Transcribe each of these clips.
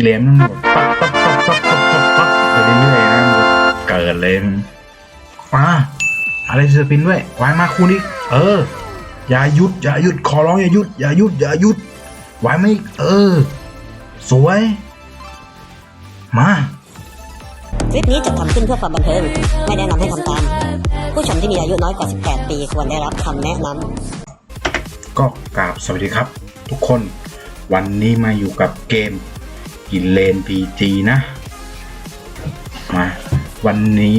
กิเลนมันแบบปั๊บปั๊บปั๊บปั๊บปั๊บปั๊บปั๊บไปเรื่อยๆนะมันเกิดเลยมาอะไรสปินด้วยวายมาคูนี่เออ อย่าหยุดอย่าหยุดขอร้องอย่าหยุดอย่าหยุดอย่าหยุดวายไม่เออ สวย มาคลิปนี้จัดทำขึ้นเพื่อความบันเทิง ไม่แนะนำให้ทำตาม ผู้ชมที่มีอายุน้อยกว่า 18 ปีควรได้รับคำแนะนำก็กราบสวัสดีครับ ทุกคนวันนี้มาอยู่กับเกม กินเลนพีจีนะมาวันนี้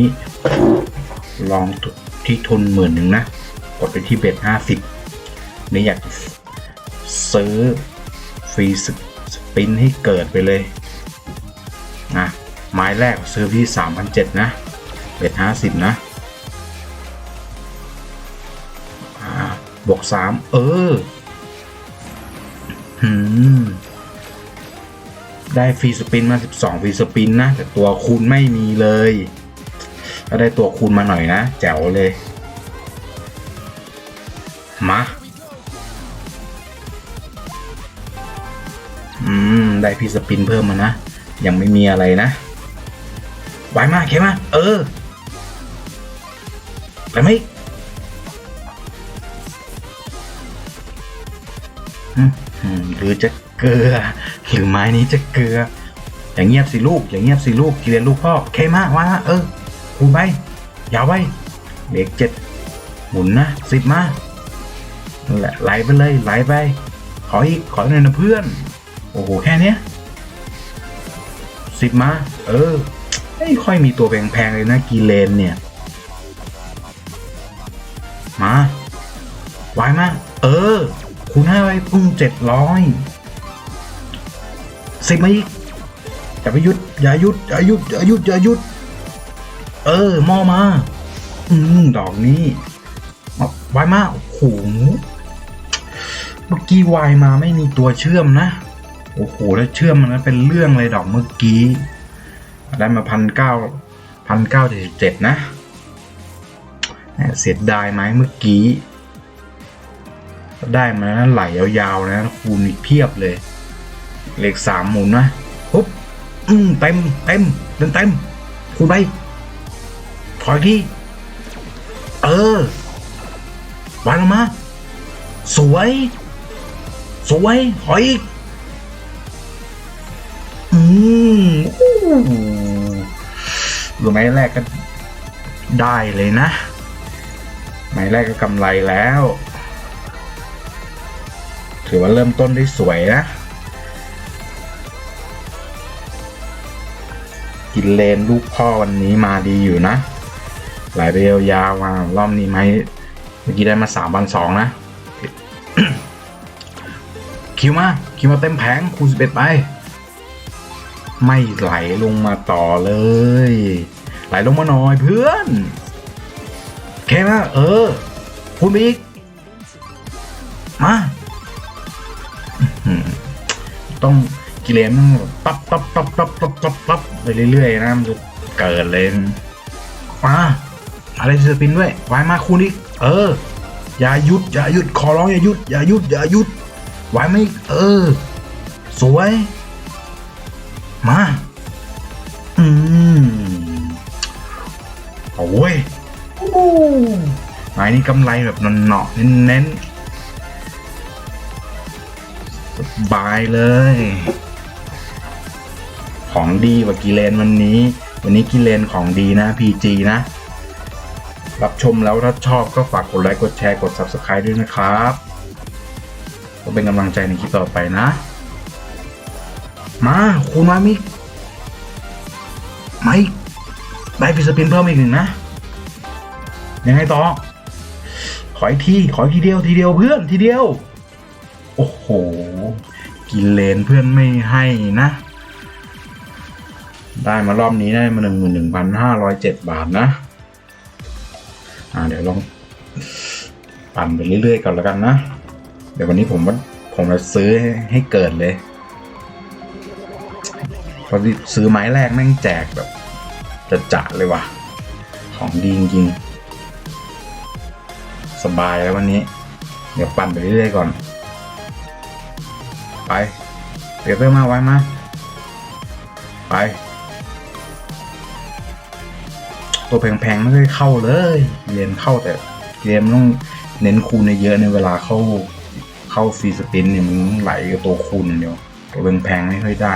ลองที่ทุนหมื่นหนึ่งนะ กดไปที่เบ็ดห้าสิบนี่อยากซื้อฟรีสปินให้เกิดไปเลยนะไม้แรกซื้อที่สามพันเจ็ดนะเบ็ดห้าสิบนะบวกสามเออ หืม ได้ฟรีสปินมา 12ฟรีสปินนะ แต่ตัวคูณไม่มีเลยถ้าได้ตัวคูณมาหน่อยนะ แจ๋วเลย มา อืม ได้ฟรีสปินเพิ่มมานะ ยังไม่มีอะไรนะไวมากเข้มากเออไปไหมหรือจะเกลือ หรือไม้นี้จะเกลือ อย่างเงียบสิลูก อย่างเงียบสิลูกกิเลนลูกพ่อเคมากว่าเออคูไปยาวไปเบรกเจ็ดหมุนนะสิบมานั่นแหละไหลไปเลยไหลไป ขออีกขอหน่อยนะเพื่อน โอ้โหแค่เนี้ยสิบมา เออไม่ค่อยมีตัวแพงๆเลยนะกีเลนเนี่ยมาไวมากเออคูณห้าไปพุ่งเจ็ดร้อย สิบมาอีกอย่าไปหยุดอย่าหยุดอย่าหยุดอย่าหยุดอย่าหยุด เออมอมา อืมดอกนี้เอาไวมาโอ้โหเมื่อกี้วายมาไม่มีตัวเชื่อมนะ โอ้โหแล้วเชื่อมมันเป็นเรื่องเลยดอกเมื่อกี้ได้มาพันเก้าพันเก้าเจ็ดเจ็ดนะเสียดายไหมเมื่อกี้ ได้มานะไหลยาวๆนะคูณอีกเพียบเลย เลขสามหมุนนะปุ๊บเต็มเต็มเต็มเต็มคูณไปถอยที่เออวางมา สวย สวยถอยอีกอืมอู้หรือไม้แรกก็ได้เลยนะ ไม้แรกก็กำไรแล้ว ถือว่าเริ่มต้นได้สวยนะ กินเลนลูกพ่อวันนี้มาดีอยู่นะ หลไปยาวมารอบนี้ไหมเมื่อกี้ได้มาสามพันสองนะ คิวมา คิวมาเต็มแผงคูณสิบเอ็ดไป ไม่ไหลลงมาต่อเลย ไหลลงมาหน่อยเพื่อนโอเคมาเออคูณไปอีกมาต้อง กิเลนมันปั๊บปั๊บปั๊บปั๊บปั๊บปั๊บปั๊บไปเรื่อยๆนะมันจะเกิดเลยมาอะไรสปินด้วยวายมาคูณอีกเออ อย่าหยุด อย่าหยุดขอร้องอย่าหยุด อย่าหยุด อย่าหยุดวายไม่เออ สวย มา อืมโอ้ยโอ้ไม้นี่กำไรแบบหนอๆเน้นๆสบายเลย ของดีกว่ากิเลนวันนี้ วันนี้กิเลนของดีนะ PG นะ รับชมแล้วถ้าชอบก็ฝากกดไลค์กดแชร์กด Subscribe ด้วยนะครับก็เป็นกำลังใจในคลิปต่อไปนะ มาคุณมามิกไม่ได้ฟิสปินเพิ่มอีกหนึ่งนะ ยังไงต่อ ขออีกที ขออีกทีเดียวทีเดียวเพื่อนทีเดียว โอ้โห กินเลนเพื่อนไม่ให้นะ ได้มารอบนี้ได้มาหนึ่งหมื่นหนึ่งพันห้าร้อยเจ็ดบาทนะ อ่าเดี๋ยวลองปั่นไปเรื่อยๆก่อนแล้วกันนะ เดี๋ยววันนี้ผมว่าผมจะซื้อให้เกิดเลยพอซื้อไม้แรกแม่งแจกแบบจะจะเลยว่ะ ของดีจริงสบายแล้ววันนี้ เดี๋ยวปั่นไปเรื่อยๆก่อน ไปเปรียเทียบมาไว้มา ไป ตัวแพงๆไม่ได้เข้าเลยเรียนเข้าแต่เกมต้องเน้นคูณเยอะในเวลาเข้าเข้าฟรีสปินเนี่ยมันไหลกับตัวคูณเดียวตัวแพงๆไม่ค่อยได้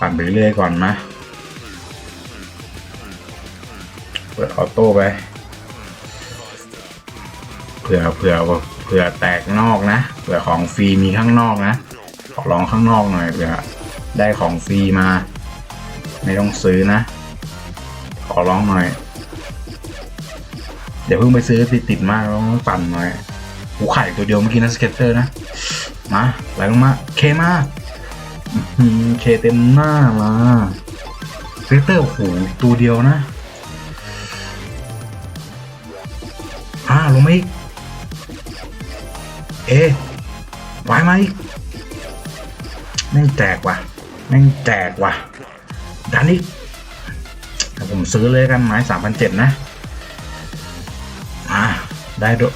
ปั่นไปเรื่อยๆก่อนนะเปิดออโต้ไปเผื่อเผื่อเผื่อแตกนอกนะเผื่อของฟรีมีข้างนอกนะขอลองข้างนอกหน่อยเผื่อได้ของฟรีมา ไม่ต้องซื้อนะ ขอร้องหน่อย เดี๋ยวเพิ่งไปซื้อติดติดๆมากต้องปั่นหน่อยหูไข่ตัวเดียวเมื่อกี้นะสเก็ตเตอร์นะ มาไหลลงมา เคมาเคเต็มหน้ามาสเก็ตเตอร์โอ้โหตัวเดียวนะอ่าลงมาอีกเอะไหวไหมแม่งแจกว่ะแม่งแจกว่ะ ดันอีกผมซื้อเลยกันไม้สามพันเจ็ดนะอ่าได้ด้วย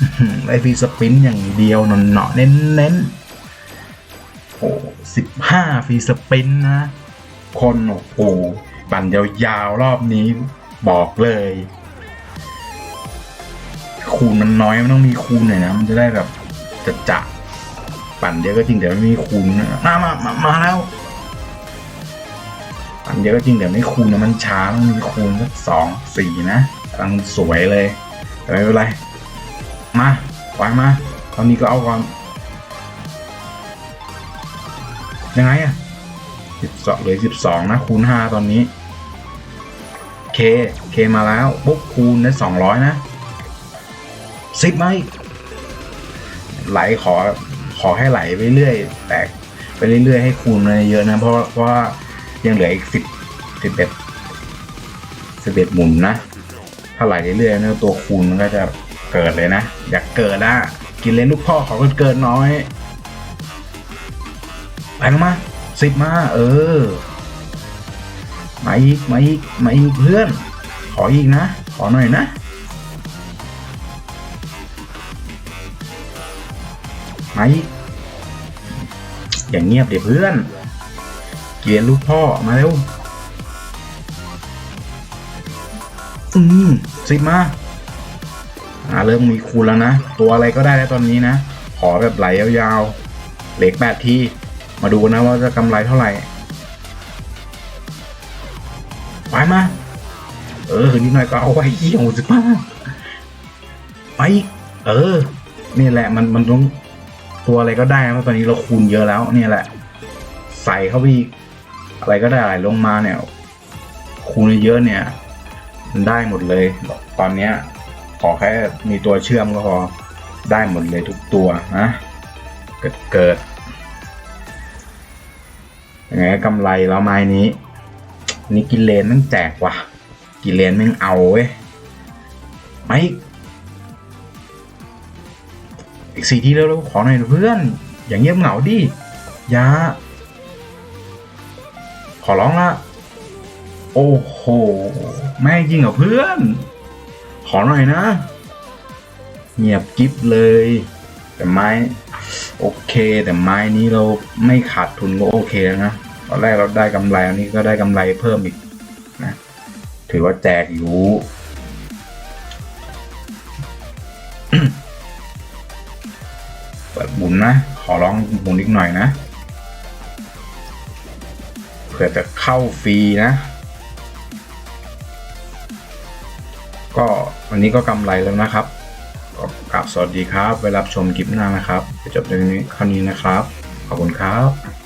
อื้อหือได้ฟรีสปินอย่างเดียวนอนเนาะเน้นเน้นโอ้สิบห้าฟีสปินนะ คนโอ้โหปั่นยาวๆรอบนี้บอกเลย คูณมันน้อยมันต้องมีคูณหน่อยนะ มันจะได้แบบจะจะปั่นเยอะก็จริงแต่ไม่มีคูณนะมามามามาแล้ว ปั่นเยอะก็จริงแต่ไม่คูณนะมันช้าต้องมีคูณสักสองสี่นะกำลังสวยเลยแต่ไม่เป็นไร มาปล่อยมา ตอนนี้ก็เอาก่อน ยังไงอะสิบสองเลือสิบสองนะ คูณห้าตอนนี้ เค เคมาแล้ว ปุ๊บคูณได้สองร้อยนะสิบไหมไหลขอขอให้ไหลไปเรื่อย แตกไปเรื่อยๆให้คูณมาเยอะนะ เพราะเพราะว่า ยังเหลืออีกสิบสิบเอ็ดสิบเอ็ดหมุนนะถ้าไหลเรื่อยๆเนี่ยตัวคูณมันก็จะเกิดเลยนะ อยากเกิดนะกินเลนลูกพ่อขอเกิดน้อยไปลงมาสิบมา เออ มาอีก มาอีก มาอีกเพื่อน ขออีกนะ ขอหน่อยนะไหมอย่างเงียบเดี๋ยวเพื่อน เกียนลูกพ่อมาเร็ว อืมสิบมา อ่าเริ่มมีคูณแล้วนะ ตัวอะไรก็ได้แล้วตอนนี้นะ ขอแบบไหลยาวๆ เหล็กแปดที มาดูนะว่าจะกำไรเท่าไหร่ ไปมา เออนิดหน่อยก็เอาไว้ยี่ยมสิมาไป เออ นี่แหละมันมันต้องตัวอะไรก็ได้นะเพราะตอนนี้เราคูณเยอะแล้วเนี่ยแหละ ใส่เข้าไปอีก อะไรก็ได้หลลงมาเนี่ยคูณเยอะเนี่ยมันได้หมดเลย ตอนเนี้ยขอแค่มีตัวเชื่อมก็พอได้หมดเลยทุกตัวนะเกิดเกิดยังไงกำไรแล้วไม้นี้ นี่กินเลนมันแจกว่ะ กินเลนแม่งเอาเว้ยไม่อีกสี่ทีแล้วขอหน่อยเพื่อน อย่างเงียบเหงาดิยา ขอร้องละโอ้โห แม่งจริงเหรอเพื่อน ขอหน่อยนะ เงียบกิฟเลย แต่ไม้ โอเคแต่ไม้นี้เราไม่ขาดทุนก็โอเคแล้วนะตอนแรกเราได้กำไรอันนี้ก็ได้กำไรเพิ่มอีกนะถือว่าแจกอยู่เปิดหมุนนะ ขอลองหมุนอีกหน่อยนะ เผื่อจะเข้าฟรีนะ ก็วันนี้ก็กำไรแล้วนะครับก็กราบสวัสดีครับไปรับชมคลิปหน้านะครับจบในนี้คราวนี้นะครับ ขอบคุณครับ